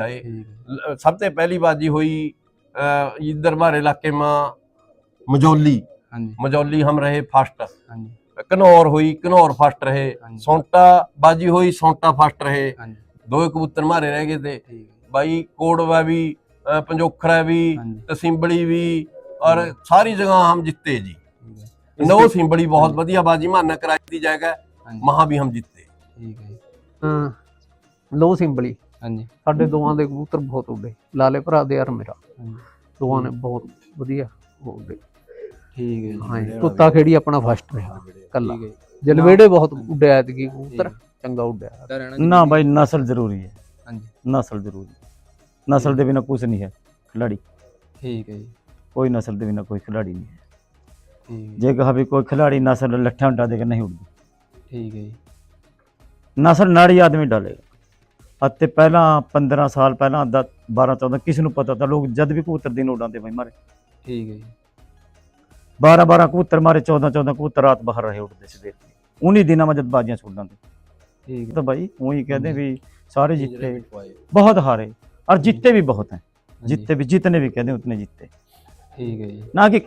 ਆਏ ਠੀਕ ਹੈ ਲ- ਸਭ ਤੋਂ ਪਹਿਲੀ ਬਾਜੀ ਹੋਈ ਅ, इधर हमारे इलाके में मजौली ਹਾਂਜੀ मजौली हम रहे फर्स्ट ਹਾਂਜੀ घनौर हुई घनौर फर्स्ट रहे ਹਾਂਜੀ। सौंटा बाजी हुई सौंटा फर्स्ट रहे ਹਾਂਜੀ दो ही कबूतर मारे रह गए थे ਠੀਕ ਹੈ भाई कोडवा भी अ, पंजोखरा भी ਹਾਂਜੀ तसिम्बड़ी भी और सारी जगह हम जीते जी ਠੀਕ ਹੈ नौ सिम्बड़ी बहुत बढ़िया बाजी मानना कराई दी जाएगा ਹਾਂਜੀ वहां भी हम जीते ਠੀਕ ਹੈ ਜੀ। ਹਾਂ ਲੋ ਸਿੰਬਲੀ ਹਾਂਜੀ। ਸਾਡੇ ਦੋਵਾਂ ਦੇ ਕਬੂਤਰ ਬਹੁਤ ਉੱਡੇ। ਲਾਲੇ ਭਰਾ ਦੇ ਯਾਰ ਮੇਰਾ। ਦੋਵਾਂ ਨੇ ਬਹੁਤ ਵਧੀਆ ਉੱਡੇ। ਠੀਕ ਹੈ ਜੀ। ਕੁੱਤਾ ਖੇੜੀ ਆਪਣਾ ਫਸਟ ਰਿਹਾ ਕੱਲਾ। ਜਲਵੇੜੇ ਬਹੁਤ ਉੱਡਿਆ ਐਤਕੀ ਕਬੂਤਰ ਚੰਗਾ ਉੱਡਿਆ। ਨਾ ਭਾਈ ਨਸਲ ਜ਼ਰੂਰੀ ਹੈ। ਹਾਂਜੀ। ਨਸਲ ਜ਼ਰੂਰੀ ਨਸਲ ਦੇ ਬਿਨਾ ਕੁਝ ਨਹੀਂ ਹੈ ਖਿਲਾੜੀ ਠੀਕ ਹੈ ਜੀ। ਕੋਈ ਨਸਲ ਦੇ ਬਿਨਾ ਕੋਈ ਖਿਲਾੜੀ ਨਹੀਂ ਹੈ। ਜੇ। ਕਹਾ ਵੀ ਕੋਈ ਖਿਲਾੜੀ ਨਸਲ ਲੱਠਾ ਉਡਾ ਦੇ ਕੇ ਨਹੀਂ ਉੜਦੀ ਠੀਕ ਹੈ ਜੀ। ਨਸਲ ਨਾੜੀ ਆਦਮੀ ਡਾਲੇਗਾ। ਅੱਜ ਤੇ ਪਹਿਲਾਂ 15 ਸਾਲ ਪਹਿਲਾਂ 12 14 ਕਿਸ ਨੂੰ ਪਤਾ ਤਾਂ ਲੋਕ ਜਦ ਵੀ ਕਬੂਤਰ ਦੀ ਨੋਡਾਂ ਤੇ ਬਈ ਮਾਰੇ। ਠੀਕ ਹੈ ਜੀ। 12 12 ਕਬੂਤਰ ਮਾਰੇ 14 14 ਕਬੂਤਰ ਰਾਤ ਬਾਹਰ ਰਹੇ ਉੱਠਦੇ ਸੀ ਦੇਖ ਉਨੀ ਦਿਨਾਂ ਮੈਂ ਜਦ ਬਾਜ਼ੀਆਂ ਛੋੜਾਂ ਤੇ ਠੀਕ ਤਾਂ ਬਾਈ ਉਹੀ ਕਹਿੰਦੇ ਵੀ ਸਾਰੇ ਜਿੱਤੇ ਬਹੁਤ ਹਾਰੇ। ਔਰ ਜਿੱਤੇ ਵੀ ਬਹੁਤ ਹੈ। ਜਿੱਤੇ ਵੀ ਜਿੱਤਨੇ ਵੀ ਕਹਿੰਦੇ ਉਤਨੇ ਜਿੱਤੇ। ਠੀਕ ਹੈ ਜੀ। ਨਾ ਕਿ